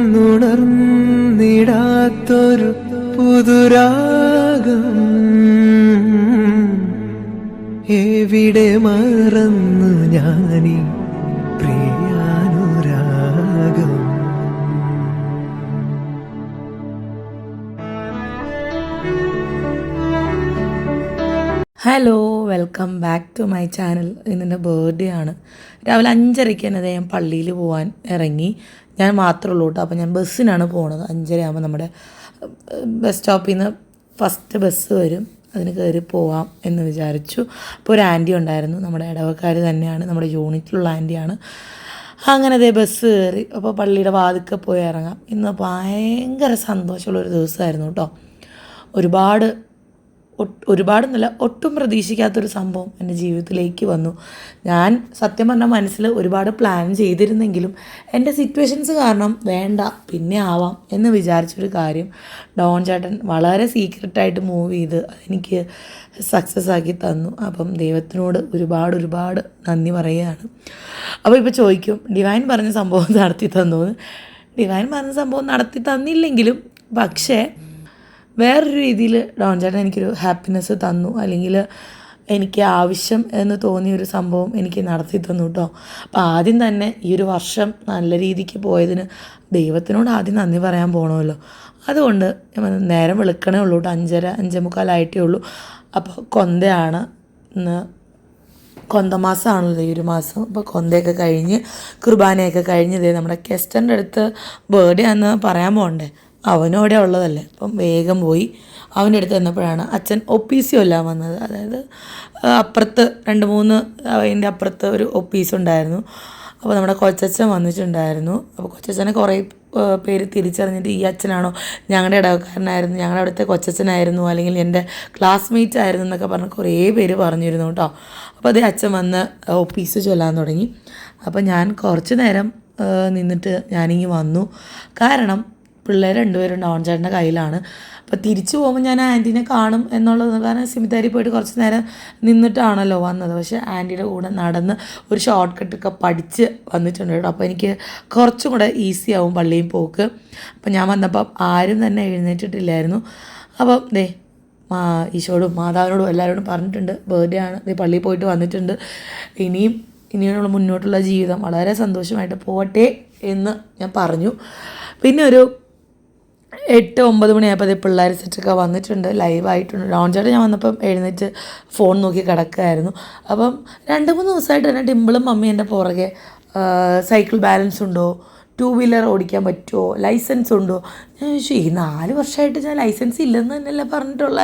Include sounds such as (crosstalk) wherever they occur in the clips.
ഇന്നുണർന്നിടാത്തൊരു പുതുരാഗം എവിടെ മറന്നു ഞാനീ പ്രിയാനുരാഗം? Hello welcome back to my channel. ഇന്നെന്റെ ബർത്ത്ഡേ ആണ്. രാവിലെ അഞ്ചരയ്ക്ക് തന്നെ ഞാൻ പള്ളിയിൽ പോകാൻ ഇറങ്ങി. ഞാൻ മാത്രമേ ഉള്ളൂ കേട്ടോ. അപ്പോൾ ഞാൻ ബസ്സിനാണ് പോണത്. അഞ്ചര ആകുമ്പോൾ നമ്മുടെ ബസ് സ്റ്റോപ്പിൽ നിന്ന് ഫസ്റ്റ് ബസ് വരും. അതിന് കയറി പോവാം എന്ന് വിചാരിച്ചു. അപ്പോൾ ഒരു ആന്റി ഉണ്ടായിരുന്നു. നമ്മുടെ ഇടവക്കാർ തന്നെയാണ്. നമ്മുടെ യൂണിറ്റിലുള്ള ആന്റിയാണ് അങ്ങനെ അതേ ബസ് കയറി അപ്പോൾ പള്ളിയുടെ വാതിക്കെ പോയി ഇറങ്ങാം. ഇന്ന് ഭയങ്കര സന്തോഷമുള്ള ഒരു ദിവസമായിരുന്നു കേട്ടോ. ഒരുപാട് ഒരുപാടൊന്നുമില്ല ഒട്ടും പ്രതീക്ഷിക്കാത്തൊരു സംഭവം എന്റെ ജീവിതത്തിലേക്ക് വന്നു. ഞാൻ സത്യം പറഞ്ഞാൽ മനസ്സിൽ ഒരുപാട് പ്ലാൻ ചെയ്തിരുന്നെങ്കിലും എന്റെ സിറ്റുവേഷൻസ് കാരണം വേണ്ട പിന്നെ ആവാം എന്ന് വിചാരിച്ചൊരു കാര്യം ഡോൺ ചേട്ടൻ വളരെ സീക്രട്ടായിട്ട് മൂവ് ചെയ്ത് അതെനിക്ക് സക്സസ് ആക്കി തന്നു. അപ്പം ദൈവത്തിനോട് ഒരുപാട് ഒരുപാട് നന്ദി പറയുകയാണ്. അപ്പോൾ ഇപ്പോൾ ചോദിക്കും ഡിവൈൻ പറഞ്ഞ സംഭവം നടത്തി തന്നു ഡിവൈൻ പറഞ്ഞ സംഭവം നടത്തി തന്നില്ലെങ്കിലും പക്ഷേ വേറൊരു രീതിയിൽ ഡോൺ ചേട്ടൻ എനിക്കൊരു ഹാപ്പിനെസ് തന്നു. അല്ലെങ്കിൽ എനിക്ക് ആവശ്യം എന്ന് തോന്നിയ ഒരു സംഭവം എനിക്ക് നടത്തി തന്നു കേട്ടോ അപ്പോൾ ആദ്യം തന്നെ ഈ ഒരു വർഷം നല്ല രീതിക്ക് പോയതിന് ദൈവത്തിനോട് ആദ്യം നന്ദി പറയാൻ പോകണമല്ലോ അതുകൊണ്ട് നേരം വെളുക്കണേ ഉള്ളൂ കേട്ടോ അഞ്ചര അഞ്ചേ മുക്കാലായിട്ടേ ഉള്ളൂ. അപ്പോൾ കൊന്തയാണ് ഇന്ന് കൊന്തമാസമാണല്ലോ ഈ ഒരു മാസം. അപ്പോൾ കൊന്തയൊക്കെ കഴിഞ്ഞ് കുർബാനയൊക്കെ കഴിഞ്ഞ് നമ്മുടെ കെസ്റ്റന്റെ അടുത്ത് ബേർഡേ ആണെന്ന് പറയാൻ പോകണ്ടേ അവനും അവിടെ ഉള്ളതല്ലേ. അപ്പം വേഗം പോയി അവന്റെ അടുത്ത് ചെന്നപ്പോഴാണ് അച്ഛൻ ഒ പി സി കൊല്ലാൻ വന്നത്. അതായത് അപ്പുറത്ത് രണ്ട് മൂന്ന് അതിന്റെ അപ്പുറത്ത് ഒരു ഒ പി സി ഉണ്ടായിരുന്നു. അപ്പോൾ നമ്മുടെ കൊച്ചച്ഛൻ വന്നിട്ടുണ്ടായിരുന്നു. അപ്പോൾ കൊച്ചച്ഛനെ കുറേ പേര് തിരിച്ചറിഞ്ഞിട്ട് ഈ അച്ഛനാണോ ഞങ്ങളുടെ ഇടവക്കാരനായിരുന്നു ഞങ്ങളുടെ അവിടുത്തെ കൊച്ചച്ഛനായിരുന്നു അല്ലെങ്കിൽ എന്റെ ക്ലാസ്മേറ്റ് ആയിരുന്നു എന്നൊക്കെ പറഞ്ഞ് കുറേ പേര് പറഞ്ഞിരുന്നു കേട്ടോ. അപ്പോൾ അതേ അച്ഛൻ വന്ന് ഒ പി സി ചൊല്ലാൻ തുടങ്ങി. അപ്പോൾ ഞാൻ കുറച്ച് നേരം നിന്നിട്ട് ഞാനിങ്ങി വന്നു. കാരണം പിള്ളേർ രണ്ടുപേരും ഡോൺ ചേട്ടന്റെ കയ്യിലാണ്. അപ്പോൾ തിരിച്ചു പോകുമ്പോൾ ഞാൻ ആന്റീനെ കാണും എന്നുള്ളത് കാരണം സിമിത്താരി പോയിട്ട് കുറച്ച് നേരം നിന്നിട്ടാണല്ലോ വന്നത്. പക്ഷേ ആന്റിയുടെ കൂടെ നടന്ന് ഒരു ഷോർട്ട് കട്ടൊക്കെ പഠിച്ച് വന്നിട്ടുണ്ട് കേട്ടോ. അപ്പോൾ എനിക്ക് കുറച്ചും കൂടെ ഈസി ആവും പള്ളിയും പോക്ക്. അപ്പോൾ ഞാൻ വന്നപ്പോൾ ആരും തന്നെ എഴുന്നേറ്റിട്ടില്ലായിരുന്നു. അപ്പം ദേ മാ ഈശോടും മാതാവിനോടും എല്ലാവരോടും പറഞ്ഞിട്ടുണ്ട് ബർത്ത്ഡേ ആണ് ദേ പള്ളിയിൽ പോയിട്ട് വന്നിട്ടുണ്ട്. ഇനിയും ഇനിയുള്ള മുന്നോട്ടുള്ള ജീവിതം വളരെ സന്തോഷമായിട്ട് പോകട്ടെ എന്ന് ഞാൻ പറഞ്ഞു. പിന്നെ ഒരു എട്ട് ഒമ്പത് മണിയായപ്പോൾ പിള്ളേർ സെറ്റൊക്കെ വന്നിട്ടുണ്ട്. ലൈവായിട്ടുണ്ട് ലോഞ്ചായിട്ട് ഞാൻ വന്നപ്പം എഴുന്നേറ്റ് ഫോൺ നോക്കി കിടക്കുകയായിരുന്നു അപ്പം രണ്ട് മൂന്ന് ദിവസമായിട്ട് തന്നെ ഡിമ്പിളും മമ്മി എന്റെ പുറകെ സൈക്കിൾ ബാലൻസ് ഉണ്ടോ? ടൂ വീലർ ഓടിക്കാൻ പറ്റുമോ ലൈസൻസ് ഉണ്ടോ? ഞാൻ ചോദിച്ചു ഈ നാല് വർഷമായിട്ട് ഞാൻ ലൈസൻസ് ഇല്ലെന്ന് തന്നെയല്ല പറഞ്ഞിട്ടുള്ള?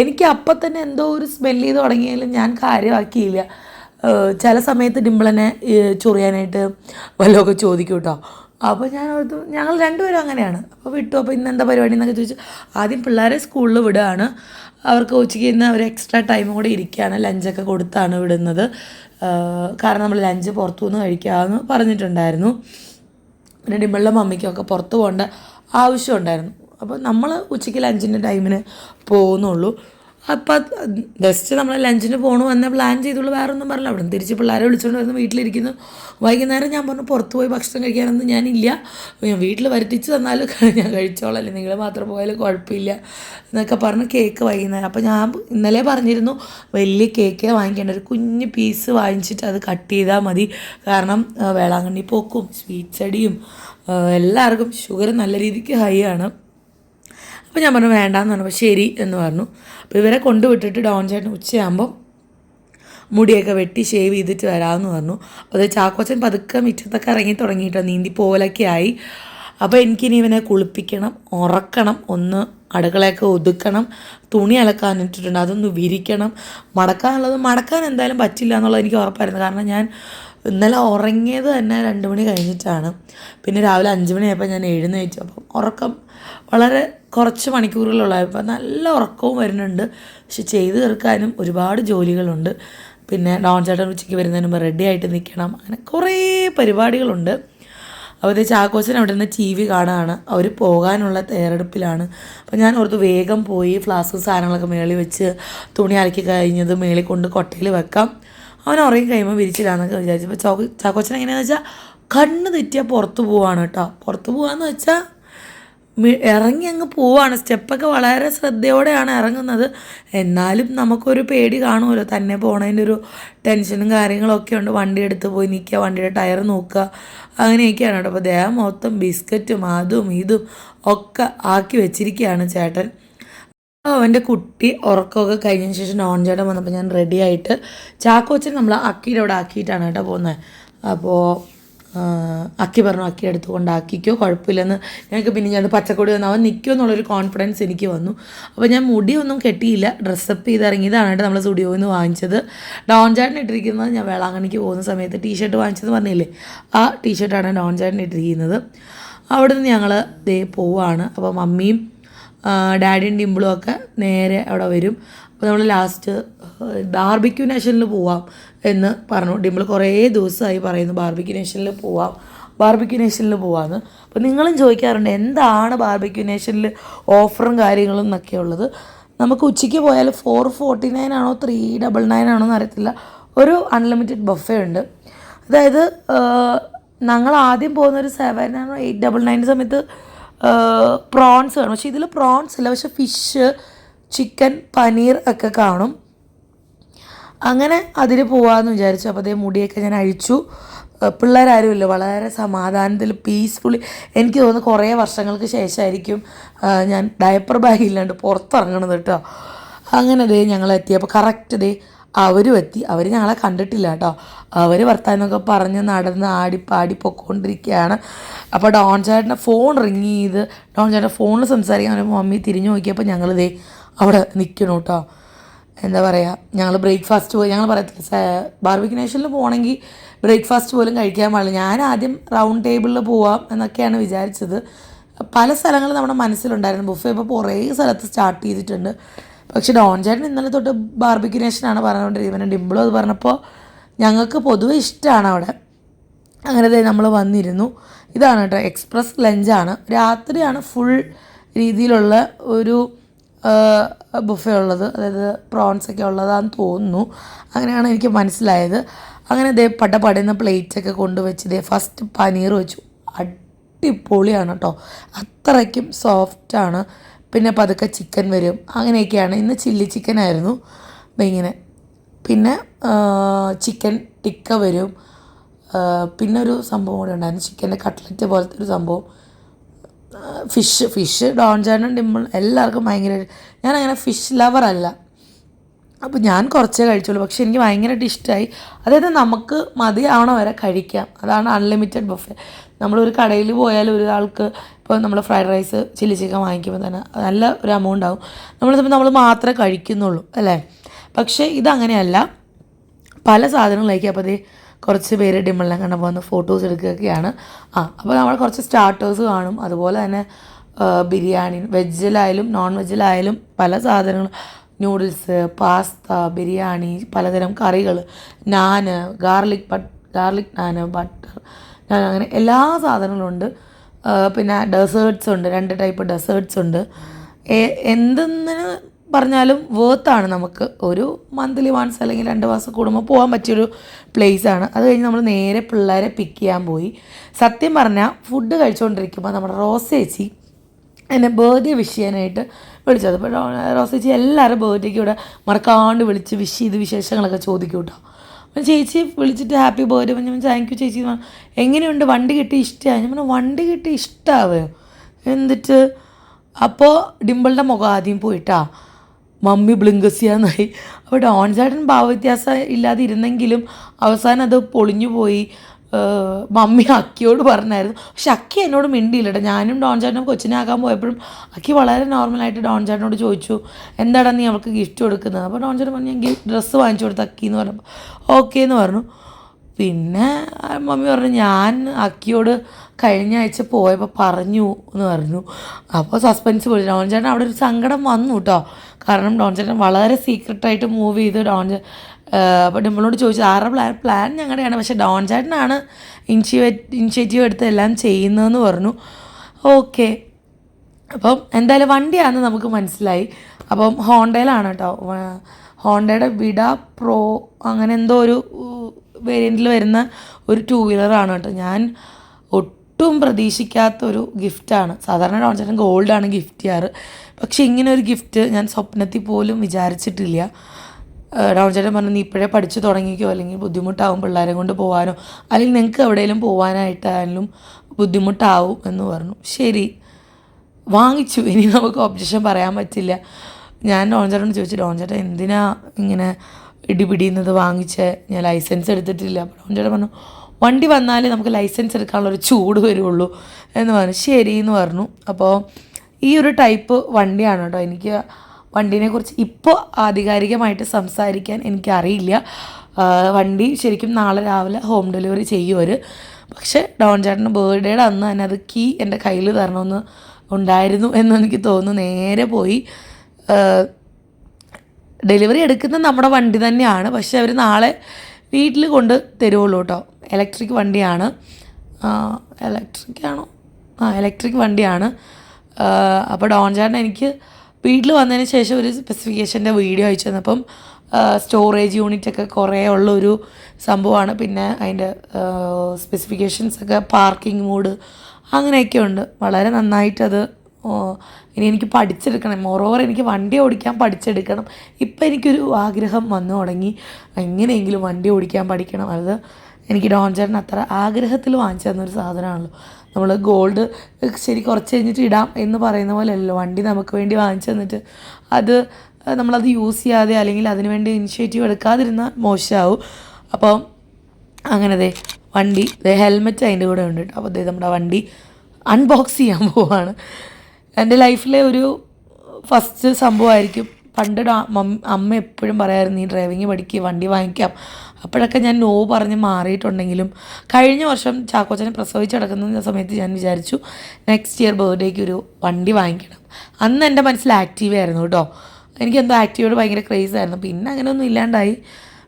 എനിക്ക് അപ്പം തന്നെ എന്തോ ഒരു സ്മെല്ല് ചെയ്ത് തുടങ്ങിയാലും ഞാൻ കാര്യമാക്കിയില്ല. ചില സമയത്ത് ഡിമ്പിളനെ ചൊറിയാനായിട്ട് വല്ലതൊക്കെ ചോദിക്കും കേട്ടോ. അപ്പോൾ ഞാൻ ഓർത്തു ഞങ്ങൾ രണ്ടുപേരും അങ്ങനെയാണ്. അപ്പോൾ വിട്ടു അപ്പോൾ ഇന്ന് എന്താ പരിപാടി എന്നൊക്കെ ചോദിച്ചു ആദ്യം പിള്ളേരെ സ്കൂളിൽ വിടുകയാണ് അവർക്ക് ഉച്ചയ്ക്ക് ഇന്ന് അവർ എക്സ്ട്രാ ടൈം കൂടെ ഇരിക്കുകയാണ് ലഞ്ചൊക്കെ കൊടുത്താണ് വിടുന്നത്. കാരണം നമ്മൾ ലഞ്ച് പുറത്തുനിന്ന് കഴിക്കാമെന്ന് പറഞ്ഞിട്ടുണ്ടായിരുന്നു. പിന്നെ ഡിമ്പിളിലെ മമ്മിക്കൊക്കെ പുറത്ത് പോകേണ്ട ആവശ്യമുണ്ടായിരുന്നു. അപ്പോൾ നമ്മൾ ഉച്ചയ്ക്ക് ലഞ്ചിന്റെ ടൈമിന് പോകുന്നുള്ളൂ. അപ്പം ജസ്റ്റ് നമ്മൾ ലഞ്ചിന് പോകണു എന്നെ പ്ലാൻ ചെയ്തുള്ളൂ. വേറെ ഒന്നും പറഞ്ഞില്ല. അവിടെ നിന്ന് തിരിച്ച് പിള്ളേരെ വിളിച്ചുകൊണ്ട് വരുന്നു. വീട്ടിലിരിക്കുന്നു. വൈകുന്നേരം ഞാൻ പറഞ്ഞു പുറത്ത് പോയി ഭക്ഷണം കഴിക്കാനൊന്നും ഞാനില്ല. ഞാൻ വീട്ടിൽ വരുത്തിച്ച് തന്നാലും (laughs) ഞാൻ കഴിച്ചോളാം. അല്ലെങ്കിൽ നിങ്ങൾ മാത്രം പോയാലും കുഴപ്പമില്ല. എന്നൊക്കെ പറഞ്ഞ് കേക്ക് വൈകുന്നേരം. അപ്പോൾ ഞാൻ ഇന്നലെ പറഞ്ഞിരുന്നു വലിയ കേക്ക് വാങ്ങിക്കേണ്ട. ഒരു കുഞ്ഞ് പീസ് വാങ്ങിച്ചിട്ട് അത് കട്ട് ചെയ്താൽ മതി. കാരണം വേളാങ്കണ്ണി പോക്കും സ്വീറ്റ് അടിയും എല്ലാവർക്കും ഷുഗർ നല്ല രീതിക്ക് ഹൈ ആണ്. അപ്പോൾ ഞാൻ പറഞ്ഞു വേണ്ടാന്ന് പറഞ്ഞു. ശരി എന്ന് പറഞ്ഞു. അപ്പോൾ ഇവരെ കൊണ്ടുവിട്ടിട്ട് ഡോൺ ചേട്ടൻ ഉച്ചയാകുമ്പം മുടിയൊക്കെ വെട്ടി ഷേവ് ചെയ്തിട്ട് വരാമെന്ന് പറഞ്ഞു. അപ്പോൾ അത് ചാക്കോച്ചൻ പതുക്കെ മിറ്റത്തൊക്കെ ഇറങ്ങി തുടങ്ങിയിട്ടോ നീന്തി പോലൊക്കെ ആയി. അപ്പോൾ എനിക്കിനി ഇവനെ കുളിപ്പിക്കണം ഉറക്കണം ഒന്ന് അടുക്കളയൊക്കെ ഒതുക്കണം തുണി അലക്കാനിട്ടിട്ടുണ്ട് അതൊന്ന് വിരിക്കണം. മടക്കാനുള്ളത് മടക്കാൻ എന്തായാലും പറ്റില്ല എന്നുള്ളത് എനിക്ക് ഉറപ്പായിരുന്നു. കാരണം ഞാൻ ഇന്നലെ ഉറങ്ങിയത് തന്നെ രണ്ട് മണി കഴിഞ്ഞിട്ടാണ്. പിന്നെ രാവിലെ അഞ്ച് മണിയായപ്പോൾ ഞാൻ എഴുന്നേറ്റു. അപ്പം ഉറക്കം വളരെ കുറച്ച് മണിക്കൂറുകളുള്ളപ്പോൾ നല്ല ഉറക്കവും വരുന്നുണ്ട്. പക്ഷെ ചെയ്തു തീർക്കാനും ഒരുപാട് ജോലികളുണ്ട്. പിന്നെ ഡോൺ ചേട്ടൻ ഉച്ചയ്ക്ക് വരുന്നതിന് മുമ്പ് റെഡി ആയിട്ട് നിൽക്കണം അങ്ങനെ കുറേ പരിപാടികളുണ്ട്. അപ്പോൾ ചാക്കോച്ചൻ അവിടെ നിന്ന് ടി വി കാണുകയാണ് അവർ പോകാനുള്ള തയ്യാറെടുപ്പിലാണ്. അപ്പോൾ ഞാൻ ഓർത്ത് വേഗം പോയി ഫ്ലാസ്ക് സാധനങ്ങളൊക്കെ മേളിൽ വെച്ച് തുണി അലക്കി കഴിഞ്ഞത് മേളിൽ കൊണ്ട് കൊട്ടയിൽ വെക്കാം. അവൻ ഉറങ്ങി കഴിയുമ്പോൾ വിരിച്ചില്ലാന്നൊക്കെ വിചാരിച്ചു. അപ്പോൾ ചാക്കോച്ചൻ എങ്ങനെയാണെന്ന് വെച്ചാൽ കണ്ണ് തെറ്റിയാൽ പുറത്ത് പോവാണ് കേട്ടോ. പുറത്ത് പോവാന്ന് വെച്ചാൽ ഇറങ്ങി അങ്ങ് പോവാണ്. സ്റ്റെപ്പൊക്കെ വളരെ ശ്രദ്ധയോടെയാണ് ഇറങ്ങുന്നത്. എന്നാലും നമുക്കൊരു പേടി കാണുമല്ലോ. തന്നെ പോണതിന്റെ ഒരു ടെൻഷനും കാര്യങ്ങളൊക്കെ ഉണ്ട്. വണ്ടി എടുത്ത് പോയി നിൽക്കുക വണ്ടിയുടെ ടയർ നോക്കുക അങ്ങനെയൊക്കെയാണ് കേട്ടോ. അപ്പോൾ ദേഹം മൊത്തം ബിസ്ക്കറ്റും അതും ഇതും ഒക്കെ ആക്കി വെച്ചിരിക്കുകയാണ് ചേട്ടൻ. അവന്റെ കുട്ടി ഉറക്കമൊക്കെ കഴിഞ്ഞതിന് ശേഷം നോൺ ചേട്ടൻ വന്നപ്പോൾ ഞാൻ റെഡി ആയിട്ട് ചാക്കോച്ചൻ നമ്മൾ അക്കിയുടെ അവിടെ ആക്കിയിട്ടാണ് കേട്ടോ പോകുന്നത് അപ്പോൾ അക്കി പറഞ്ഞു അക്കി എടുത്ത് കൊണ്ടാക്കിക്കോ കുഴപ്പമില്ലെന്ന്. ഞങ്ങൾക്ക് പിന്നെ ഞാൻ പച്ചക്കൊടി വന്നു അവൻ നിൽക്കുമോ എന്നുള്ളൊരു കോൺഫിഡൻസ് എനിക്ക് വന്നു. അപ്പോൾ ഞാൻ മുടിയൊന്നും കെട്ടിയില്ല ഡ്രസ്സപ്പ് ചെയ്തിറങ്ങിയതാണ് കേട്ടോ നമ്മൾ സ്റ്റുഡിയോയിൽ നിന്ന് വാങ്ങിച്ചത്. ഡോൺ ചാട്ടിന് ഇട്ടിരിക്കുന്നത് ഞാൻ വേളാങ്കണിക്ക് പോകുന്ന സമയത്ത് ടീഷർട്ട് വാങ്ങിച്ചത് പറഞ്ഞില്ലേ? ആ ടീഷർട്ടാണ് ഡോൺ ചാട്ടിന് ഇട്ടിരിക്കുന്നത്. അവിടെ നിന്ന് ഞങ്ങൾ ദേ പോവാണ്. അപ്പോൾ മമ്മിയും ഡാഡിയും ഡിമ്പിളും ഒക്കെ നേരെ അവിടെ വരും. അപ്പോൾ നമ്മൾ ലാസ്റ്റ് ബാർബിക്യൂ നേഷനിൽ പോവാം എന്ന് പറഞ്ഞു. ഡിമ്പിൾ കുറേ ദിവസമായി പറയുന്നു ബാർബിക്യൂ നേഷനിൽ പോവാം. ബാർബിക്യൂ നേഷനിൽ പോവാമെന്ന് അപ്പോൾ നിങ്ങളും ചോദിക്കാറുണ്ട് എന്താണ് ബാർബിക്യൂ നേഷനിൽ ഓഫറും കാര്യങ്ങളും എന്നൊക്കെ ഉള്ളത്? നമുക്ക് ഉച്ചയ്ക്ക് പോയാൽ ഫോർ ഫോർട്ടി നയൻ ആണോ ത്രീ ഡബിൾ നയൻ ആണോ എന്ന് അറിയത്തില്ല. ഒരു അൺലിമിറ്റഡ് ബഫേ ഉണ്ട്. അതായത് ഞങ്ങൾ ആദ്യം പോകുന്ന ഒരു സെവൻ ആണോ എയ്റ്റ് ഡബിൾ നയന്റെ സമയത്ത് പ്രോൺസ് കാണും. പക്ഷേ ഇതിൽ പ്രോൺസ് ഇല്ല പക്ഷെ ഫിഷ് ചിക്കൻ പനീർ ഒക്കെ കാണും. അങ്ങനെ അതിൽ പോവാമെന്ന് വിചാരിച്ചു. അപ്പോൾ അതേ മുടിയൊക്കെ ഞാൻ അഴിച്ചു. പിള്ളേരാരുമില്ല. വളരെ സമാധാനത്തിൽ പീസ്ഫുള്ളി എനിക്ക് തോന്നുന്നു കുറേ വർഷങ്ങൾക്ക് ശേഷമായിരിക്കും ഞാൻ ഡയപ്പർ ബാഗ് ഇല്ലാണ്ട് പുറത്തിറങ്ങണത് കേട്ടോ. അങ്ങനെ ദേ ഞങ്ങൾ എത്തിയപ്പോൾ കറക്റ്റ് ദേ അവരും എത്തി. അവർ ഞങ്ങളെ കണ്ടിട്ടില്ല കേട്ടോ. അവർ വർത്താനമൊക്കെ പറഞ്ഞ് നടന്ന് ആടി പാടി പൊക്കോണ്ടിരിക്കുകയാണ്. അപ്പോൾ ഡോൺ ചേട്ടന്റെ ഫോൺ റിങ് ചെയ്ത് ഡോൺ ചേട്ടന്റെ ഫോണിൽ സംസാരിക്കാൻ വരുമ്പോൾ മമ്മി തിരിഞ്ഞു നോക്കിയപ്പോൾ ഞങ്ങൾ ദേ അവിടെ നിൽക്കണം കേട്ടോ. എന്താ പറയുക ഞങ്ങൾ ബ്രേക്ക്ഫാസ്റ്റ് പോയി. ഞങ്ങൾ പറയത്തില്ല ബാർബിക്ക് നേഷനിൽ പോകണമെങ്കിൽ ബ്രേക്ക്ഫാസ്റ്റ് പോലും കഴിക്കാൻ പാടില്ല. ഞാൻ ആദ്യം റൗണ്ട് ടേബിളിൽ പോവാം എന്നൊക്കെയാണ് വിചാരിച്ചത്. പല സ്ഥലങ്ങളും നമ്മുടെ മനസ്സിലുണ്ടായിരുന്നു. ബുഫേ ഇപ്പോൾ കുറേ സ്ഥലത്ത് സ്റ്റാർട്ട് ചെയ്തിട്ടുണ്ട്. പക്ഷെ ഡോൺ ചേട്ടൻ ഇന്നലെ തൊട്ട് നേഷനാണ് പറഞ്ഞുകൊണ്ടിരിക്കുന്നത്. ഇവനെ ഡിംപിളും അത് പറഞ്ഞപ്പോൾ ഞങ്ങൾക്ക് പൊതുവെ ഇഷ്ടമാണ് അവിടെ. അങ്ങനെ നമ്മൾ വന്നിരുന്നു. ഇതാണ് കേട്ടോ എക്സ്പ്രസ് ലഞ്ചാണ് രാത്രിയാണ് ഫുൾ രീതിയിലുള്ള ഒരു ബുഫേ ഉള്ളത്. അതായത് പ്രോൺസ് ഒക്കെ ഉള്ളതാന്ന് തോന്നുന്നു. അങ്ങനെയാണ് എനിക്ക് മനസ്സിലായത്. അങ്ങനെ ഇതേ പട്ട പടയുന്ന പ്ലേറ്റൊക്കെ കൊണ്ടുവച്ച് ഇതേ ഫസ്റ്റ് പനീർ വെച്ചു. അടിപൊളിയാണ് കേട്ടോ. അത്രയ്ക്കും സോഫ്റ്റാണ് പിന്നെ പതുക്കെ ചിക്കൻ വരും. അങ്ങനെയൊക്കെയാണ്. ഇന്ന് ചില്ലി ചിക്കൻ ആയിരുന്നു. അപ്പം ഇങ്ങനെ. പിന്നെ ചിക്കൻ ടിക്ക വരും. പിന്നെ ഒരു സംഭവം കൂടെ ഉണ്ടായിരുന്നു. ചിക്കന്റെ കട്ട്ലറ്റ് പോലത്തെ ഒരു സംഭവം. ഫിഷ് ഫിഷ് ഡോൺ ചാനും ഡിമ്പിൾ എല്ലാവർക്കും ഭയങ്കര ഞാനങ്ങനെ ഫിഷ് ലവർ അല്ല അപ്പോൾ ഞാൻ കുറച്ചേ കഴിച്ചുള്ളൂ. പക്ഷെ എനിക്ക് ഭയങ്കരമായിട്ട് ഇഷ്ടമായി അതായത് നമുക്ക് മതിയാവണ വരെ കഴിക്കാം. അതാണ് അൺലിമിറ്റഡ് ബഫെ നമ്മളൊരു കടയിൽ പോയാൽ ഒരാൾക്ക് ഇപ്പോൾ നമ്മൾ ഫ്രൈഡ് റൈസ് ചില്ലി ചിക്കൻ വാങ്ങിക്കുമ്പോൾ തന്നെ നല്ല ഒരു എമൗണ്ട് ആവും. നമ്മൾ നമ്മൾ മാത്രമേ കഴിക്കുന്നുള്ളൂ അല്ലേ? പക്ഷേ ഇതങ്ങനെയല്ല. പല സാധനങ്ങളിലേക്ക് അപ്പോൾ അതേ കുറച്ച് പേര് ഡിമ്മെല്ലാം കണ്ട പോകുന്ന ഫോട്ടോസ് എടുക്കുകയൊക്കെയാണ്. ആ അപ്പോൾ നമ്മൾ കുറച്ച് സ്റ്റാർട്ടേഴ്സ് കാണും. അതുപോലെ തന്നെ ബിരിയാണി വെജിലായാലും നോൺ വെജിലായാലും പല സാധനങ്ങൾ നൂഡിൽസ് പാസ്ത ബിരിയാണി പലതരം കറികൾ naan garlic but garlic naan butter ഞാൻ അങ്ങനെ എല്ലാ സാധനങ്ങളും ഉണ്ട്. പിന്നെ ഡെസേർട്സ് ഉണ്ട്. രണ്ട് ടൈപ്പ് ഡെസേർട്സ് ഉണ്ട്. എന്തെന്ന് പറഞ്ഞാലും വേർത്താണ് നമുക്ക്. ഒരു മന്ത്ലി വൺസ് അല്ലെങ്കിൽ രണ്ട് മാസം കൂടുമ്പോൾ പോകാൻ പറ്റിയൊരു ആണ്. അത് കഴിഞ്ഞ് നമ്മൾ നേരെ പിള്ളേരെ പിക്ക് ചെയ്യാൻ പോയി. സത്യം പറഞ്ഞാൽ ഫുഡ് കഴിച്ചുകൊണ്ടിരിക്കുമ്പോൾ നമ്മുടെ റോസ് ചേച്ചി എന്നെ ബേർത്ത് വിഷ് ചെയ്യാനായിട്ട് വിളിച്ചത്. അപ്പോൾ റോസ ചേച്ചി എല്ലാവരും ബർത്ത്ഡേക്ക് ഇവിടെ മറക്കാണ്ട് വിളിച്ച് വിഷ് ചെയ്ത് വിശേഷങ്ങളൊക്കെ ചോദിക്കും കേട്ടോ. അപ്പം ചേച്ചി വിളിച്ചിട്ട് ഹാപ്പി ബർത്ത്ഡേ പറഞ്ഞു. താങ്ക് യു ചേച്ചി. എങ്ങനെയുണ്ട്? വണ്ടി കിട്ടി ഇഷ്ടമായി ഞാൻ പറഞ്ഞു വണ്ടി കിട്ടി ഇഷ്ടമാവേ എന്നിട്ട് അപ്പോൾ ഡിമ്പിളിന്റെ മുഖം ആദ്യം പോയിട്ടാ. മമ്മി ബ്ലിങ്കസിയാന്നായി. അപ്പോൾ ഡോൺ ചേട്ടൻ ഭാവവ്യത്യാസം ഇല്ലാതെ ഇരുന്നെങ്കിലും അവസാനം അത് പൊളിഞ്ഞു പോയി. മമ്മി അക്കിയോട് പറഞ്ഞായിരുന്നു. പക്ഷെ അക്കി എന്നോട് മിണ്ടിയില്ലട്ടോ. ഞാനും ഡോൺ ചേട്ടനും കൊച്ചിനെ ആക്കാൻ പോയപ്പോഴും അക്കി വളരെ നോർമലായിട്ട് ഡോൺ ചേട്ടനോട് ചോദിച്ചു എന്താടാ നീ അവൾക്ക് ഗിഫ്റ്റ് കൊടുക്കുന്നത്? അപ്പോൾ ഡോൺ ചേട്ടൻ പറഞ്ഞു ഞാൻ ഗിഫ്റ്റ് ഡ്രസ്സ് വാങ്ങിച്ചു കൊടുത്ത് അക്കി എന്ന് പറഞ്ഞപ്പോൾ ഓക്കെ എന്ന് പറഞ്ഞു. പിന്നെ മമ്മി പറഞ്ഞു ഞാൻ അക്കിയോട് കഴിഞ്ഞ ആഴ്ച പോയപ്പോൾ പറഞ്ഞു എന്ന് പറഞ്ഞു. അപ്പോൾ സസ്പെൻസ് പോയി. ഡോൺ ചേട്ടൻ അവിടെ ഒരു സങ്കടം വന്നു കേട്ടോ കാരണം ഡോൺ ചേട്ടൻ വളരെ സീക്രട്ടായിട്ട് മൂവ് ചെയ്ത് ഡോൺ അപ്പോൾ ഡിമ്പിളിനോട് ചോദിച്ചു ആരുടെ പ്ലാൻ പ്ലാൻ ഞങ്ങളുടെയാണ്? പക്ഷേ ഡോൺ ചേട്ടനാണ് ഇനിഷ്യേറ്റ് ഇനിഷ്യേറ്റീവ് എടുത്ത് എല്ലാം ചെയ്യുന്നതെന്ന് പറഞ്ഞു. ഓക്കെ. അപ്പം എന്തായാലും വണ്ടിയാണെന്ന് നമുക്ക് മനസ്സിലായി. അപ്പം ഹോണ്ടയിലാണ് കേട്ടോ. ഹോണ്ടയുടെ വിഡ പ്രോ അങ്ങനെ എന്തോ ഒരു വേരിയന്റിൽ വരുന്ന ഒരു ടൂ വീലറാണ് കേട്ടോ. ഞാൻ ഒട്ടും പ്രതീക്ഷിക്കാത്തൊരു ഗിഫ്റ്റാണ്. സാധാരണ ഡോൺ ചേട്ടൻ ഗോൾഡാണ് ഗിഫ്റ്റ് ചെയ്യാറ്. പക്ഷേ ഇങ്ങനെ ഒരു ഗിഫ്റ്റ് ഞാൻ സ്വപ്നത്തിൽ പോലും വിചാരിച്ചിട്ടില്ല. ചേട്ടൻ പറഞ്ഞു നീ ഇപ്പോഴേ പഠിച്ചു തുടങ്ങിക്കോ. അല്ലെങ്കിൽ ബുദ്ധിമുട്ടാവും പിള്ളേരെ കൊണ്ട് പോകാനോ അല്ലെങ്കിൽ നിങ്ങൾക്ക് എവിടെയെങ്കിലും പോകാനായിട്ടായാലും ബുദ്ധിമുട്ടാവും. എന്ന് പറഞ്ഞു. ശരി. വാങ്ങിച്ചു. ഇനി നമുക്ക് ഒബ്ജക്ഷൻ പറയാൻ പറ്റില്ല. ഞാൻ ഡോൺ ചേട്ടനോട് ചോദിച്ചു ഡോൺ ചേട്ടൻ എന്തിനാ ഇങ്ങനെ ഇടിപിടിയുന്നത് വാങ്ങിച്ച്? ഞാൻ ലൈസൻസ് എടുത്തിട്ടില്ല. അപ്പോൾ ഡോൺ ചേട്ടൻ പറഞ്ഞു വണ്ടി വന്നാലേ നമുക്ക് ലൈസൻസ് എടുക്കാനുള്ള ഒരു ചൂട് വരുള്ളൂ. എന്ന് പറഞ്ഞു. ശരി എന്ന് പറഞ്ഞു. അപ്പോൾ ഈ ഒരു ടൈപ്പ് വണ്ടിയാണ് കേട്ടോ. എനിക്ക് വണ്ടീനെ കുറിച്ച് ഇപ്പോൾ ആധികാരികമായിട്ട് സംസാരിക്കാൻ എനിക്കറിയില്ല. വണ്ടി ശരിക്കും നാളെ രാവിലെ ഹോം ഡെലിവറി ചെയ്യും അവർ പക്ഷേ ഡോൺ ചേട്ടന്റെ ബർത്ത്ഡേയുടെ അന്ന് തന്നെ അത് കീ എന്റെ കയ്യിൽ തരണമെന്ന് ഉണ്ടായിരുന്നു എന്ന് എനിക്ക് തോന്നുന്നു. നേരെ പോയി ഡെലിവറി എടുക്കുന്ന നമ്മുടെ വണ്ടി തന്നെയാണ്. പക്ഷെ അവർ നാളെ വീട്ടിൽ കൊണ്ട് തരുള്ളൂ കേട്ടോ. ഇലക്ട്രിക് വണ്ടിയാണ്. ഇലക്ട്രിക് ആണോ? ആ ഇലക്ട്രിക് വണ്ടിയാണ്. അപ്പോൾ ഡോൺ ചേട്ടൻ എനിക്ക് വീട്ടിൽ വന്നതിന് ശേഷം ഒരു സ്പെസിഫിക്കേഷന്റെ വീഡിയോ അയച്ചു തന്നപ്പം സ്റ്റോറേജ് യൂണിറ്റ് ഒക്കെ കുറേ ഉള്ള ഒരു സംഭവമാണ്. പിന്നെ അതിന്റെ സ്പെസിഫിക്കേഷൻസ് ഒക്കെ പാർക്കിംഗ് മോഡ് അങ്ങനെയൊക്കെ ഉണ്ട്. വളരെ നന്നായിട്ടത് ഇനി എനിക്ക് പഠിച്ചെടുക്കണം. മോറോവർ എനിക്ക് വണ്ടി ഓടിക്കാൻ പഠിച്ചെടുക്കണം. ഇപ്പം എനിക്കൊരു ആഗ്രഹം വന്നു തുടങ്ങി. എങ്ങനെയെങ്കിലും വണ്ടി ഓടിക്കാൻ പഠിക്കണം. അത് എനിക്ക് ഡോൺചറിന് അത്ര ആഗ്രഹത്തിൽ വാങ്ങിച്ചു തന്നൊരു സാധനമാണല്ലോ. നമ്മൾ ഗോൾഡ് ശരി കുറച്ച് കഴിഞ്ഞിട്ട് ഇടാം എന്ന് പറയുന്ന പോലെയല്ലോ വണ്ടി നമുക്ക് വേണ്ടി വാങ്ങിച്ചു തന്നിട്ട് അത് നമ്മളത് യൂസ് ചെയ്യാതെ അല്ലെങ്കിൽ അതിന് വേണ്ടി ഇനിഷ്യേറ്റീവ് എടുക്കാതിരുന്നാൽ മോശമാവും. അപ്പോൾ അങ്ങനെ ദേ വണ്ടി ഹെൽമെറ്റ് അതിന്റെ കൂടെ ഉണ്ട് അപ്പോൾ ദേ നമ്മുടെ വണ്ടി അൺബോക്സ് ചെയ്യാൻ പോവാണ്. എന്റെ ലൈഫിലെ ഒരു ഫസ്റ്റ് സംഭവമായിരിക്കും പണ്ട് അമ്മ എപ്പോഴും പറയായിരുന്നു നീ ഡ്രൈവിങ് പഠിക്കുക വണ്ടി വാങ്ങിക്കാം. അപ്പോഴൊക്കെ ഞാൻ നോ പറഞ്ഞ് മാറിയിട്ടുണ്ടെങ്കിലും കഴിഞ്ഞ വർഷം ചാക്കോച്ചനെ പ്രസവിച്ച് കിടക്കുന്ന സമയത്ത് ഞാൻ വിചാരിച്ചു നെക്സ്റ്റ് ഇയർ ബർത്ത്ഡേക്ക് ഒരു വണ്ടി വാങ്ങിക്കണം. അന്ന് എന്റെ മനസ്സിൽ ആക്റ്റീവ് ആയിരുന്നു കേട്ടോ. എനിക്കെന്തോ ആക്റ്റീവോട് ഭയങ്കര ക്രേസ് ആയിരുന്നു. പിന്നെ അങ്ങനെയൊന്നും ഇല്ലാണ്ടായി.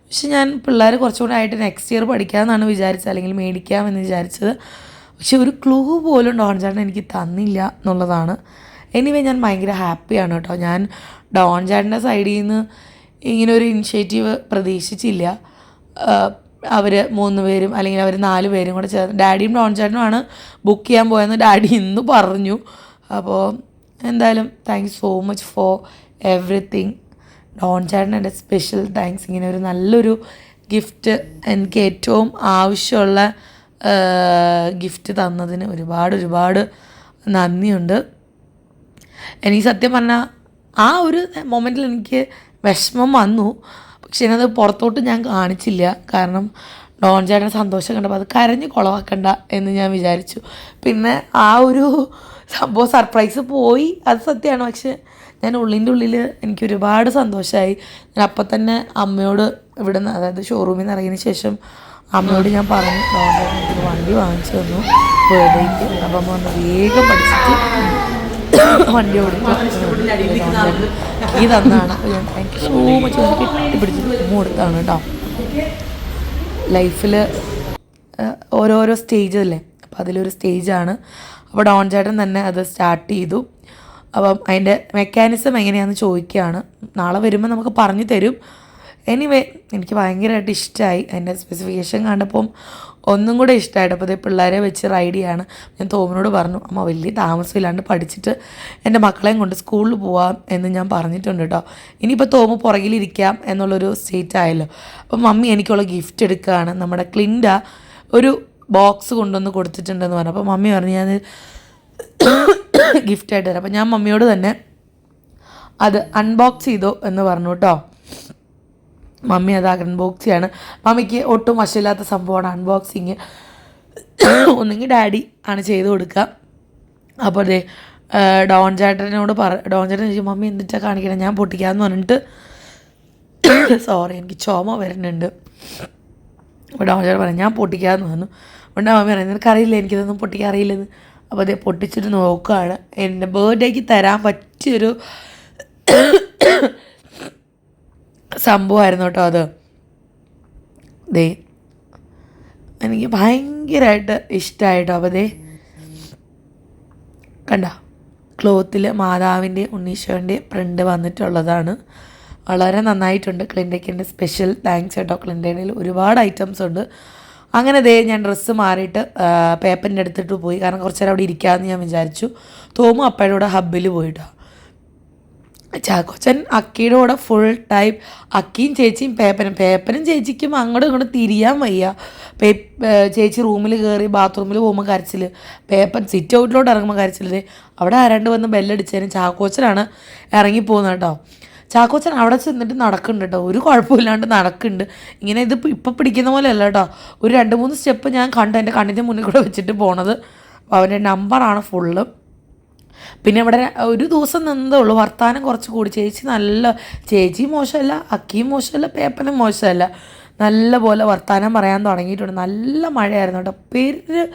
പക്ഷെ ഞാൻ പിള്ളേർ കുറച്ചുകൂടെ ആയിട്ട് നെക്സ്റ്റ് ഇയർ പഠിക്കാമെന്നാണ് വിചാരിച്ചത് അല്ലെങ്കിൽ മേടിക്കാമെന്ന് വിചാരിച്ചത് പക്ഷെ ഒരു ക്ലൂ പോലും ഡോൺ ചേട്ടൻ എനിക്ക് തന്നില്ല എന്നുള്ളതാണ്. എനിവേ ഞാൻ ഭയങ്കര ഹാപ്പിയാണ് കേട്ടോ. ഞാൻ ഡോൺ ചാടിന്റെ സൈഡിൽ നിന്ന് ഇങ്ങനെ ഒരു ഇനിഷ്യേറ്റീവ് പ്രതീക്ഷിച്ചില്ല. അവർ മൂന്ന് പേരും അല്ലെങ്കിൽ അവർ നാല് പേരും കൂടെ ചേർന്ന് ഡാഡിയും ഡോൺ ചേട്ടനുമാണ് ബുക്ക് ചെയ്യാൻ പോയെന്ന് ഡാഡി ഇന്ന് പറഞ്ഞു. അപ്പോൾ എന്തായാലും thanks so much for everything Don ചേട്ടൻ എന്റെ സ്പെഷ്യൽ താങ്ക്സ് ഇങ്ങനെ ഒരു നല്ലൊരു ഗിഫ്റ്റ് എനിക്ക് ഏറ്റവും ആവശ്യമുള്ള ഗിഫ്റ്റ് തന്നതിന് ഒരുപാട് ഒരുപാട് നന്ദിയുണ്ട്. എനിക്ക് സത്യം പറഞ്ഞാൽ ആ ഒരു മൊമെന്റിൽ എനിക്ക് വിഷമം വന്നു. പക്ഷെ ഞാനത് പുറത്തോട്ട് ഞാൻ കാണിച്ചില്ല. കാരണം ഡോൺ ചേട്ടൻ സന്തോഷം കണ്ടപ്പോൾ അത് കരഞ്ഞ് കുളവാക്കണ്ട എന്ന് ഞാൻ വിചാരിച്ചു. പിന്നെ ആ ഒരു സംഭവം സർപ്രൈസ് പോയി. അത് സത്യമാണ്. പക്ഷെ ഞാൻ ഉള്ളിന്റെ ഉള്ളിൽ എനിക്ക് ഒരുപാട് സന്തോഷമായി ഞാൻ അപ്പം തന്നെ അമ്മയോട് ഇവിടെ നിന്ന് അതായത് ഷോറൂമിൽ നിന്ന് ഇറങ്ങിയതിന് ശേഷം അമ്മയോട് ഞാൻ പറഞ്ഞു ഡോൺ ചേട്ടൻ വണ്ടി വാങ്ങിച്ചു തന്നു. ബർത്ത്ഡേക്ക് അപ്പം അമ്മ വേഗം പഠിച്ചിട്ട് വണ്ടി ഓടിച്ചു ഈ തന്നാണ്. അപ്പോൾ ഞാൻ താങ്ക് യു സോ മച്ച് എനിക്ക് കെട്ടിപ്പിടിച്ച് കൊടുത്താണ് കേട്ടോ ലൈഫിൽ ഓരോരോ സ്റ്റേജ് അല്ലേ? അപ്പോൾ അതിലൊരു സ്റ്റേജാണ് അപ്പോൾ ഡോൺ ചേട്ടൻ തന്നെ അത് സ്റ്റാർട്ട് ചെയ്തു. അപ്പം അതിന്റെ മെക്കാനിസം എങ്ങനെയാണെന്ന് ചോദിക്കുകയാണ്. നാളെ വരുമ്പോൾ നമുക്ക് പറഞ്ഞു തരും. എനിവേ എനിക്ക് ഭയങ്കരമായിട്ട് ഇഷ്ടമായി അതിന്റെ സ്പെസിഫിക്കേഷൻ കണ്ടപ്പം ഒന്നും കൂടെ ഇഷ്ടമായിട്ട് അപ്പോൾ ഇതേ പിള്ളേരെ വെച്ച് റൈഡ് ചെയ്യാണ്. ഞാൻ തോമനോട് പറഞ്ഞു അമ്മ വലിയ താമസമില്ലാണ്ട് പഠിച്ചിട്ട് എന്റെ മക്കളെയും കൊണ്ട് സ്കൂളിൽ പോവാം എന്ന് ഞാൻ പറഞ്ഞിട്ടുണ്ട് കേട്ടോ ഇനിയിപ്പോൾ തോമ പുറകിലിരിക്കാം എന്നുള്ളൊരു സ്റ്റേറ്റ് ആയല്ലോ. അപ്പോൾ മമ്മി എനിക്കുള്ള ഗിഫ്റ്റ് എടുക്കുകയാണ്. നമ്മുടെ ക്ലിൻഡ ഒരു ബോക്സ് കൊണ്ടുവന്ന് കൊടുത്തിട്ടുണ്ടെന്ന് പറഞ്ഞു. അപ്പോൾ മമ്മി പറഞ്ഞു ഞാൻ ഗിഫ്റ്റായിട്ട് തരാം. അപ്പോൾ ഞാൻ മമ്മിയോട് തന്നെ അത് അൺബോക്സ് ചെയ്തോ എന്ന് പറഞ്ഞു കേട്ടോ മമ്മി അത് അൺബോക്സ് ചെയ്യാണ്. മമ്മിക്ക് ഒട്ടും വശമില്ലാത്ത സംഭവമാണ് അൺബോക്സിങ് ഒന്നെങ്കിൽ ഡാഡി ആണ് ചെയ്ത് കൊടുക്കുക. അപ്പോൾ അതെ ഡോൺ ചേട്ടനോട് പറ ഡോൺ ചേട്ടൻ ചോദിച്ചു മമ്മി എന്തിട്ടാണ് കാണിക്കണം? ഞാൻ പൊട്ടിക്കാമെന്ന് പറഞ്ഞിട്ട് സോറി എനിക്ക് ചോമ വരുന്നുണ്ട്. അപ്പോൾ ഡോൺ ചേട്ടൻ പറഞ്ഞു ഞാൻ പൊട്ടിക്കാമെന്ന് പറഞ്ഞു. അതുകൊണ്ട് മമ്മി പറഞ്ഞു നിനക്കറിയില്ല എനിക്കിതൊന്നും പൊട്ടിക്കാൻ അറിയില്ലെന്ന്. അപ്പോൾ അതേ പൊട്ടിച്ചിട്ട് നോക്കുകയാണ് എന്റെ ബർത്ത്ഡേക്ക് തരാൻ പറ്റിയൊരു സംഭവമായിരുന്നു കേട്ടോ അത്. ദേ എനിക്ക് ഭയങ്കരമായിട്ട് ഇഷ്ടമായിട്ടോ അപ്പോൾ ദേ. കണ്ട ക്ലോത്തിൽ മാതാവിന്റെ ഉണ്ണീശോന്റെ പ്രിന്റ് വന്നിട്ടുള്ളതാണ്. വളരെ നന്നായിട്ടുണ്ട് ക്ലിൻഡയ്ക്കിന്റെ സ്പെഷ്യൽ താങ്ക്സ് കേട്ടോ. ക്ലിൻഡയിൽ ഒരുപാട് ഐറ്റംസ് ഉണ്ട്. അങ്ങനെ ദേ ഞാൻ ഡ്രസ്സ് മാറിയിട്ട് പേപ്പറിന്റെ അടുത്തിട്ട് പോയി. കാരണം കുറച്ച് നേരം അവിടെ ഇരിക്കാമെന്ന് ഞാൻ വിചാരിച്ചു. തോമു അപ്പയുടെ ഹബ്ബിൽ പോയിട്ടോ. ചാക്കോച്ചൻ അക്കിയുടെ കൂടെ ഫുൾ ടൈം അക്കിയും ചേച്ചിയും പേപ്പനും. പേപ്പനും ചേച്ചിക്കും അങ്ങോട്ടും ഇങ്ങോട്ടും തിരിയാൻ വയ്യ. പേ ചേച്ചി റൂമിൽ കയറി ബാത്റൂമിൽ പോകുമ്പോൾ കരച്ചിൽ. പേപ്പൻ സിറ്റ് ഔട്ടിലോട്ട് ഇറങ്ങുമ്പോൾ കരച്ചിൽ. അവിടെ ആരാണ്ട് വന്ന് ബെല്ലടിച്ചതിന് ചാക്കോച്ചനാണ് ഇറങ്ങിപ്പോകുന്നത് കേട്ടോ. ചാക്കോച്ചൻ അവിടെ ചെന്നിട്ട് നടക്കുന്നുണ്ട് കേട്ടോ. ഒരു കുഴപ്പമില്ലാണ്ട് നടക്കുന്നുണ്ട്. ഇങ്ങനെ ഇത് ഇപ്പം പിടിക്കുന്ന പോലെ അല്ല കേട്ടോ. ഒരു രണ്ട് മൂന്ന് സ്റ്റെപ്പ് ഞാൻ കണ്ടു. എന്റെ കണ്ണിന്റെ മുന്നിൽ കൂടെ വെച്ചിട്ട് പോണത്. അവന്റെ നമ്പറാണ് ഫുള്ള് പിന്നെ ഇവിടെ ഒരു ദിവസം നിന്നതേ ഉള്ളൂ. വർത്താനം കുറച്ച് കൂടി. ചേച്ചി നല്ല ചേച്ചി മോശമല്ല അക്കിയും മോശമല്ല പേപ്പനും മോശമല്ല. നല്ല പോലെ വർത്താനം പറയാൻ തുടങ്ങിയിട്ടുണ്ട്. നല്ല മഴയായിരുന്നു കേട്ടോ. പെര്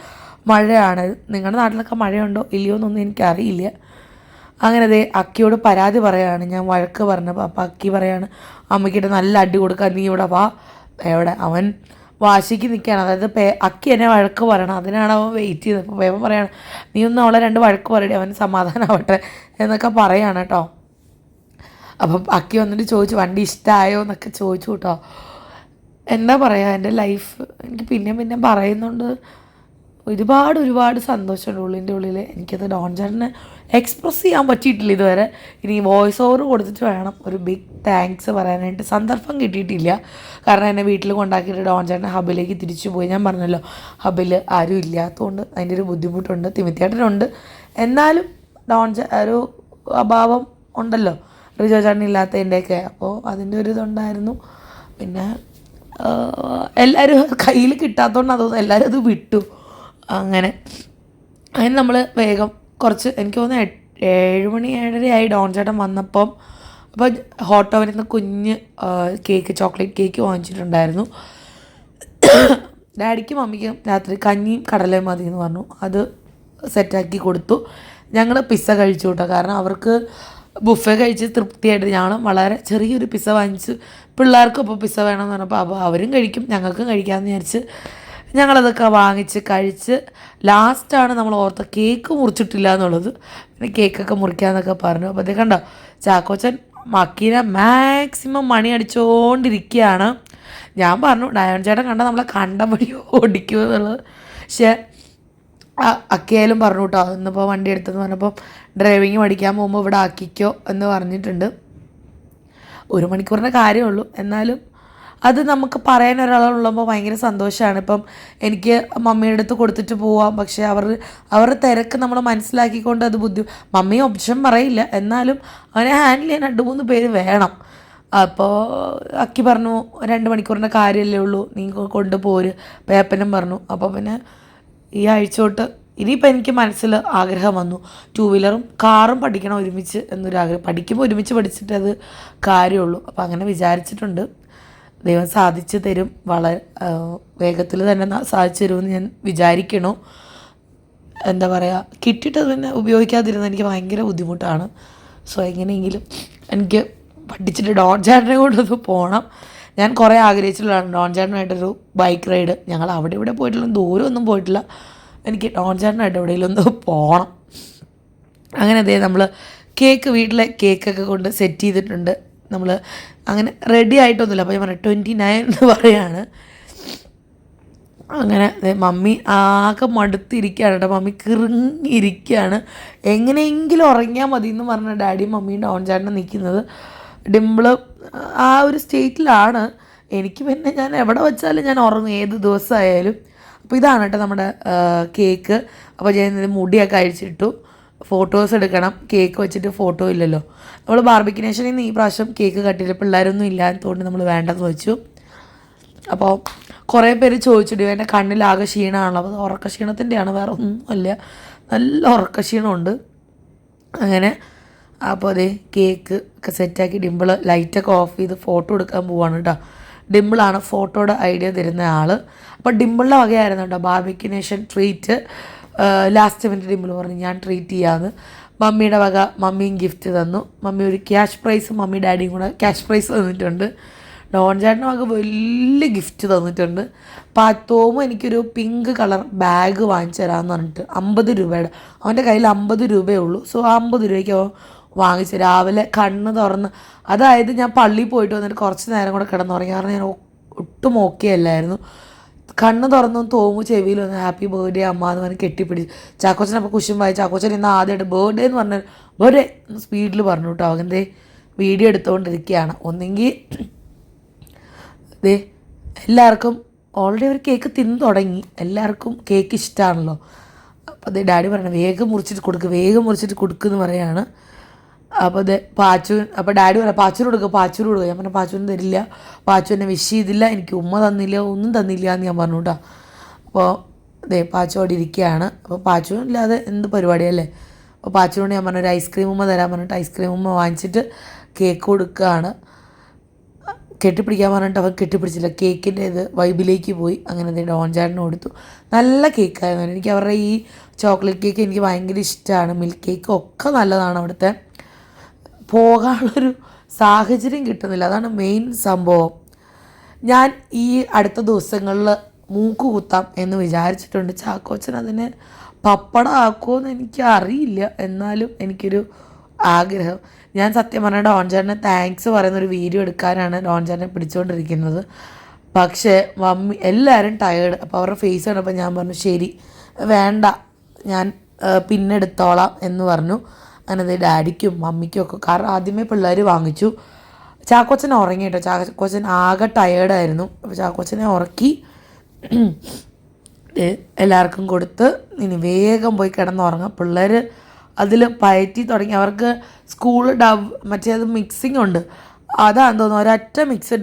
മഴയാണ്. നിങ്ങളുടെ നാട്ടിലൊക്കെ മഴയുണ്ടോ? ഇല്ലയോ എന്നൊന്നും എനിക്കറിയില്ല. അങ്ങനെ ദേ അക്കിയോട് പരാതി പറയാണ്. ഞാൻ വഴക്ക് പറഞ്ഞപ്പോൾ അപ്പം അക്കി പറയാണ് അമ്മയ്ക്കിട്ട് നല്ല അടി കൊടുക്കാൻ നീ ഇവിടെ വാ. എവിടെ? അവൻ വാശിക്ക് നിൽക്കുകയാണ്. അതായത് പേ അക്കി എന്നെ വഴക്ക് പറയണം. അതിനാണ് അവൻ വെയിറ്റ് ചെയ്തത്. അപ്പോൾ പേപ്പർ പറയാണ് നീ ഒന്ന് അവളെ രണ്ട് വഴക്ക് പറയടി അവൻ സമാധാനമാവട്ടെ എന്നൊക്കെ പറയാണ് കേട്ടോ. അപ്പം അക്കി വന്നിട്ട് ചോദിച്ചു വണ്ടി ഇഷ്ടമായോ എന്നൊക്കെ ചോദിച്ചു കേട്ടോ. എന്താ പറയുക എന്റെ ലൈഫ് എനിക്ക് പിന്നെ പിന്നെ പറയുന്നുണ്ട്. ഒരുപാട് ഒരുപാട് സന്തോഷമുണ്ട് ഉള്ളിന്റെ ഉള്ളിൽ എനിക്കത് ഡോൺ ചേട്ടനെ എക്സ്പ്രസ് ചെയ്യാൻ പറ്റിയിട്ടില്ല ഇതുവരെ. ഇനി വോയിസ് ഓവർ കൊടുത്തിട്ട് വേണം. ഒരു ബിഗ് താങ്ക്സ് പറയാനായിട്ട്. സന്ദർഭം കിട്ടിയിട്ടില്ല. കാരണം എന്നെ വീട്ടിൽ കൊണ്ടാക്കിയിട്ട് ഡോൺ ചേട്ടൻ ഹബിലേക്ക് തിരിച്ചു പോയി. ഞാൻ പറഞ്ഞല്ലോ ഹബിൽ ആരും ഇല്ലാത്തതുകൊണ്ട് അതിന്റെ ഒരു ബുദ്ധിമുട്ടുണ്ട്. തിമിത്തിയേട്ടനുണ്ട് എന്നാലും ഡോൺ ഒരു അഭാവം ഉണ്ടല്ലോ. റിജോ ചേട്ടൻ ഇല്ലാത്തതിന്റെയൊക്കെ. അപ്പോൾ അതിന്റെ ഒരു ഇതുണ്ടായിരുന്നു. പിന്നെ എല്ലാവരും കയ്യിൽ കിട്ടാത്തതുകൊണ്ട് അതൊന്നും എല്ലാവരും അത് വിട്ടു. അങ്ങനെ. അതിന് നമ്മൾ വേഗം കുറച്ച് എനിക്ക് തോന്നുന്നു ഏഴ് മണി ഏഴരയായി ഡോൺ ചേട്ടൻ വന്നപ്പം അപ്പോൾ ഹോട്ട് ഓവനിൽ നിന്ന് കുഞ്ഞ് കേക്ക് ചോക്ലേറ്റ് കേക്ക് വാങ്ങിച്ചിട്ടുണ്ടായിരുന്നു. ഡാഡിക്കും മമ്മിക്കും രാത്രി കഞ്ഞിയും കടലയും മതി എന്ന് പറഞ്ഞു. അത് സെറ്റാക്കി കൊടുത്തു. ഞങ്ങൾ പിസ്സ കഴിച്ചു കേട്ടോ. കാരണം അവർക്ക് ബുഫേ കഴിച്ച് തൃപ്തിയായിട്ട് ഞങ്ങൾ വളരെ ചെറിയൊരു പിസ്സ വാങ്ങിച്ച് പിള്ളേർക്കും ഇപ്പോൾ പിസ്സ വേണമെന്ന് പറഞ്ഞപ്പോൾ അപ്പോൾ അവരും കഴിക്കും ഞങ്ങൾക്കും കഴിക്കാമെന്ന് വിചാരിച്ച് ഞങ്ങളതൊക്കെ വാങ്ങിച്ച് കഴിച്ച് ലാസ്റ്റാണ് നമ്മൾ ഓർത്ത കേക്ക് മുറിച്ചിട്ടില്ല എന്നുള്ളത്. പിന്നെ കേക്കൊക്കെ മുറിക്കാമെന്നൊക്കെ പറഞ്ഞു. അപ്പോൾ അതേ കണ്ടോ? ചാക്കോച്ചൻ മക്കീനെ മാക്സിമം മണി അടിച്ചുകൊണ്ടിരിക്കുകയാണ് ഞാൻ പറഞ്ഞു ഡയോൺ ചേട്ടൻ കണ്ട നമ്മളെ കണ്ട വഴി ഓടിക്കുമെന്നുള്ളത്. പക്ഷേ അക്കിയായാലും പറഞ്ഞു കേട്ടോ ഇന്നിപ്പോൾ വണ്ടി എടുത്തെന്ന് പറഞ്ഞപ്പോൾ ഡ്രൈവിങ് പഠിക്കാൻ പോകുമ്പോൾ ഇവിടെ ആക്കിക്കോ എന്ന് പറഞ്ഞിട്ടുണ്ട്. ഒരു മണിക്കൂറിന്റെ കാര്യമുള്ളൂ എന്നാലും അത് നമുക്ക് പറയാൻ ഒരാളുള്ളപ്പോൾ ഭയങ്കര സന്തോഷമാണ്. ഇപ്പം എനിക്ക് മമ്മിയുടെ അടുത്ത് കൊടുത്തിട്ട് പോവാം. പക്ഷേ അവർ അവരുടെ തിരക്ക് നമ്മൾ മനസ്സിലാക്കിക്കൊണ്ട് അത് ബുദ്ധി മമ്മി ഓപ്ഷൻ പറയില്ല. എന്നാലും അവനെ ഹാൻഡിൽ ചെയ്യാൻ രണ്ട് മൂന്ന് പേര് വേണം. അപ്പോൾ അക്കി പറഞ്ഞു രണ്ട് മണിക്കൂറിന്റെ കാര്യമല്ലേ ഉള്ളൂ. നീ കൊണ്ടുപോര് പേപ്പനും പറഞ്ഞു. അപ്പോൾ പിന്നെ ഈ ആഴ്ച തൊട്ട് ഇനിയിപ്പോൾ എനിക്ക് മനസ്സിൽ ആഗ്രഹം വന്നു. ടൂ വീലറും കാറും പഠിക്കണം ഒരുമിച്ച് എന്നൊരു ആഗ്രഹം. പഠിക്കുമ്പോൾ ഒരുമിച്ച് പഠിച്ചിട്ട് അത് കാര്യമുള്ളൂ. അപ്പോൾ അങ്ങനെ വിചാരിച്ചിട്ടുണ്ട്. ദൈവം സാധിച്ചു തരും. വളരെ വേഗത്തിൽ തന്നെ സാധിച്ചു തരുമെന്ന് ഞാൻ വിചാരിക്കണു. എന്താ പറയുക കിട്ടിയിട്ട് തന്നെ ഉപയോഗിക്കാതിരുന്ന എനിക്ക് ഭയങ്കര ബുദ്ധിമുട്ടാണ്. സോ എങ്ങനെയെങ്കിലും എനിക്ക് പഠിച്ചിട്ട് ഡോൺ ചേട്ടനെ കൊണ്ടൊന്ന് പോകണം ഞാൻ കുറേ ആഗ്രഹിച്ചിട്ടുള്ളതാണ് ഡോൺ ചേട്ടനായിട്ടൊരു ബൈക്ക് റൈഡ്. ഞങ്ങൾ അവിടെ ഇവിടെ പോയിട്ടില്ല ദൂരം ഒന്നും പോയിട്ടില്ല. എനിക്ക് ഡോൺ ചേട്ടനായിട്ട് എവിടെയെങ്കിലും ഒന്ന് പോകണം അങ്ങനെ അതേ നമ്മൾ കേക്ക് വീട്ടിലെ കേക്കൊക്കെ കൊണ്ട് സെറ്റ് ചെയ്തിട്ടുണ്ട്. നമ്മൾ അങ്ങനെ റെഡി ആയിട്ടൊന്നുമില്ല. അപ്പോൾ ഞാൻ പറഞ്ഞു ട്വന്റി നയൻ എന്ന് പറയാണ്. അങ്ങനെ മമ്മി ആകെ മടുത്തിരിക്കുകയാണ് കേട്ടോ. മമ്മി കിറുങ്ങിയിരിക്കുകയാണ്. എങ്ങനെയെങ്കിലും ഉറങ്ങിയാൽ മതി എന്ന് പറഞ്ഞ ഡാഡിയും മമ്മിയും ഡോൺ ചേട്ടനും നിൽക്കുന്നത് ഡിംപിൾ ആ ഒരു സ്റ്റേറ്റിലാണ് എനിക്ക് പിന്നെ ഞാൻ എവിടെ വെച്ചാലും ഞാൻ ഉറങ്ങും ഏത് ദിവസമായാലും. അപ്പോൾ ഇതാണ് കേട്ടോ നമ്മുടെ കേക്ക് അപ്പോൾ ഞാൻ മുടിയൊക്കെ അഴിച്ചിട്ടു. ഫോട്ടോസ് എടുക്കണം. കേക്ക് വെച്ചിട്ട് ഫോട്ടോ ഇല്ലല്ലോ. നമ്മൾ ബാർബിക്കിനേഷനിൽ നിന്ന് ഈ പ്രാവശ്യം കേക്ക് കട്ടില്ല പിള്ളേരൊന്നും ഇല്ലാത്തതുകൊണ്ട് നമ്മൾ വേണ്ടെന്ന് വെച്ചു. അപ്പോൾ കുറേ പേര് ചോദിച്ചിട്ട് എന്റെ കണ്ണിലാകെ ക്ഷീണമാണല്ലോ അപ്പോൾ ഉറക്ക ക്ഷീണത്തിന്റെയാണ് വേറെ ഒന്നുമല്ല. നല്ല ഉറക്ക ക്ഷീണമുണ്ട്. അങ്ങനെ അപ്പോൾ അതേ കേക്ക് ഒക്കെ സെറ്റാക്കി ഡിമ്പിൾ ലൈറ്റൊക്കെ ഓഫ് ചെയ്ത് ഫോട്ടോ എടുക്കാൻ പോവാണ് കേട്ടോ ഡിമ്പിളാണ് ഫോട്ടോയുടെ ഐഡിയ തരുന്ന ആൾ അപ്പോൾ ഡിമ്പിളിന്റെ വകയായിരുന്നു കേട്ടോ barbeque nation treat last minute Dimple പറഞ്ഞു ഞാൻ ട്രീറ്റ് ചെയ്യാമെന്ന് മമ്മിയുടെ വക മമ്മിയും ഗിഫ്റ്റ് തന്നു. മമ്മി ഒരു ക്യാഷ് പ്രൈസ് മമ്മി ഡാഡിയും കൂടെ ക്യാഷ് പ്രൈസ് തന്നിട്ടുണ്ട്. ഡോൺ ചേട്ടന് വക വലിയ ഗിഫ്റ്റ് തന്നിട്ടുണ്ട്. പാത്തോമും എനിക്കൊരു പിങ്ക് കളർ ബാഗ് വാങ്ങിച്ചു തരാമെന്ന് പറഞ്ഞിട്ട് അമ്പത് രൂപയുടെ അവന്റെ കയ്യിൽ അമ്പത് രൂപയേ ഉള്ളൂ. സോ ആ അമ്പത് രൂപയ്ക്ക് വാങ്ങിച്ചു രാവിലെ കണ്ണ് തുറന്ന് അതായത് ഞാൻ പള്ളിയിൽ പോയിട്ട് വന്നിട്ട് കുറച്ച് നേരം കൂടെ കിടന്നുറങ്ങി. കാരണം ഞാൻ ഒട്ടും ഓക്കെ അല്ലായിരുന്നു. കണ്ണ് തുറന്നും തോമു ചെവിയിൽ വന്ന് ഹാപ്പി ബർത്ത്ഡേ അമ്മ എന്ന് പറഞ്ഞ് കെട്ടിപ്പിടിച്ച്. ചാക്കോച്ചൻ അപ്പോൾ കുശുമ്പായി ചാക്കോച്ചൻ ഇന്ന് ആദ്യമായിട്ട് ബർത്ത്ഡേ എന്ന് പറഞ്ഞ ബർത്ത്ഡേ സ്പീഡിൽ പറഞ്ഞു കേട്ടോ. അവന്റെ വീഡിയോ എടുത്തുകൊണ്ടിരിക്കുകയാണ് ഒന്നെങ്കിൽ ദേ എല്ലാവർക്കും ഓൾറെഡി അവർ കേക്ക് തിന്ന് തുടങ്ങി. എല്ലാവർക്കും കേക്ക് ഇഷ്ടമാണല്ലോ അപ്പോൾ അതേ ഡാഡി പറഞ്ഞു വേഗം മുറിച്ചിട്ട് കൊടുക്കുക വേഗം മുറിച്ചിട്ട് കൊടുക്കുക എന്ന് പറയാണ്. അപ്പോൾ ഇത് പാച്ചു അപ്പോൾ ഡാഡി പറയാം പാച്ചുവിന് കൊടുക്കുക പാച്ചുവിന് കൊടുക്കുക ഞാൻ പറഞ്ഞു പാച്ചുവിന് തരില്ല. പാച്ചു എന്നെ വിഷ് ചെയ്തില്ല. എനിക്ക് ഉമ്മ തന്നില്ല. ഒന്നും തന്നില്ല എന്ന് ഞാൻ പറഞ്ഞു കേട്ടോ അപ്പോൾ അതെ പാച്ചു അവിടെ ഇരിക്കുകയാണ് അപ്പോൾ പാച്ചു ഇല്ലാതെ എന്ത് പരിപാടിയല്ലേ അപ്പോൾ പാച്ചുവിനോട് ഞാൻ പറഞ്ഞു ഒരു ഐസ്ക്രീം ഉമ്മ തരാൻ പറഞ്ഞിട്ട് ഐസ്ക്രീം ഉമ്മ വാങ്ങിച്ചിട്ട് കേക്ക് കൊടുക്കുകയാണ് കെട്ടിപ്പിടിക്കാൻ പറഞ്ഞിട്ട് അവൻ കെട്ടിപ്പിടിച്ചില്ല. കേക്കിന്റെ ഇത് വൈബിലേക്ക് പോയി. അങ്ങനെ എന്തെങ്കിലും ഡോൺ ചാട്ടിന് കൊടുത്തു. നല്ല കേക്കായിരുന്നു എനിക്ക് അവരുടെ ഈ ചോക്ലേറ്റ് കേക്ക് എനിക്ക് ഭയങ്കര ഇഷ്ടമാണ് മിൽക്ക് കേക്ക് ഒക്കെ നല്ലതാണ് അവിടുത്തെ. പോകാനുള്ളൊരു സാഹചര്യം കിട്ടുന്നില്ല. അതാണ് മെയിൻ സംഭവം. ഞാൻ ഈ അടുത്ത ദിവസങ്ങളിൽ മൂക്ക് കുത്താം എന്ന് വിചാരിച്ചിട്ടുണ്ട്. ചാക്കോച്ചൻ അതിന് പപ്പടം ആക്കുമോയെന്ന് എനിക്ക് അറിയില്ല എന്നാലും എനിക്കൊരു ആഗ്രഹം. ഞാൻ സത്യം പറഞ്ഞാൽ ഡോൺ ചേട്ടനെ താങ്ക്സ് പറയുന്ന ഒരു വീഡിയോ എടുക്കാനാണ് ഡോൺ പിടിച്ചുകൊണ്ടിരിക്കുന്നത് പക്ഷേ മമ്മി എല്ലാവരും ടയേർഡ് അപ്പോൾ അവരുടെ ഫേസ് കണ്ടപ്പോൾ ഞാൻ പറഞ്ഞു ശരി വേണ്ട. ഞാൻ പിന്നെടുത്തോളാം എന്ന് പറഞ്ഞു. അങ്ങനെ ഡാഡിക്കും മമ്മിക്കും ഒക്കെ കാരണം ആദ്യമേ പിള്ളേർ വാങ്ങിച്ചു. ചാക്കോച്ചൻ ഉറങ്ങി കേട്ടോ. ചാക്കോച്ചൻ ആകെ ടയേർഡായിരുന്നു അപ്പോൾ ചാക്കോച്ചനെ ഉറക്കി എല്ലാവർക്കും കൊടുത്ത് ഇനി വേഗം പോയി കിടന്നുറങ്ങാം. പിള്ളേർ അതിൽ പയറ്റി തുടങ്ങി. അവർക്ക് സ്കൂൾ ഡവ് മറ്റേത് മിക്സിംഗ് ഉണ്ട്. അതാണ് തോന്നുന്നു ഒരൊറ്റ മിക്സ്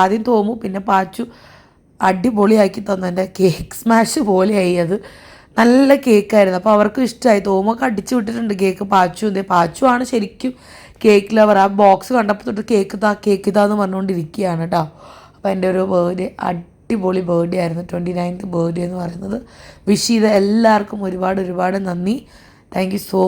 ആദ്യം തോമു പിന്നെ പാച്ചു. അടിപൊളിയാക്കി തന്നു. എന്റെ കേക്ക് സ്മാഷ് പോലെയായി അത്. നല്ല കേക്കായിരുന്നു. അപ്പോൾ അവർക്കും ഇഷ്ടമായി തോമൊക്കെ അടിച്ചു വിട്ടിട്ടുണ്ട് കേക്ക്. പാച്ചു എന്തേ? പാച്ചു ആണ് ശരിക്കും കേക്ക് ലവർ ആ ബോക്സ് കണ്ടപ്പോൾ തൊട്ട് കേക്ക് താ കേക്ക് താന്ന് പറഞ്ഞുകൊണ്ടിരിക്കുകയാണ് കേട്ടോ അപ്പോൾ എന്റെ ഒരു ബർത്ത്ഡേ അടിപൊളി ബർത്ത്ഡേ ആയിരുന്നു. ട്വന്റി നയൻത്ത് ബർത്ത്ഡേ എന്ന് പറയുന്നത്. വിഷ് ചെയ്ത എല്ലാവർക്കും ഒരുപാട് ഒരുപാട് നന്ദി. Thank you so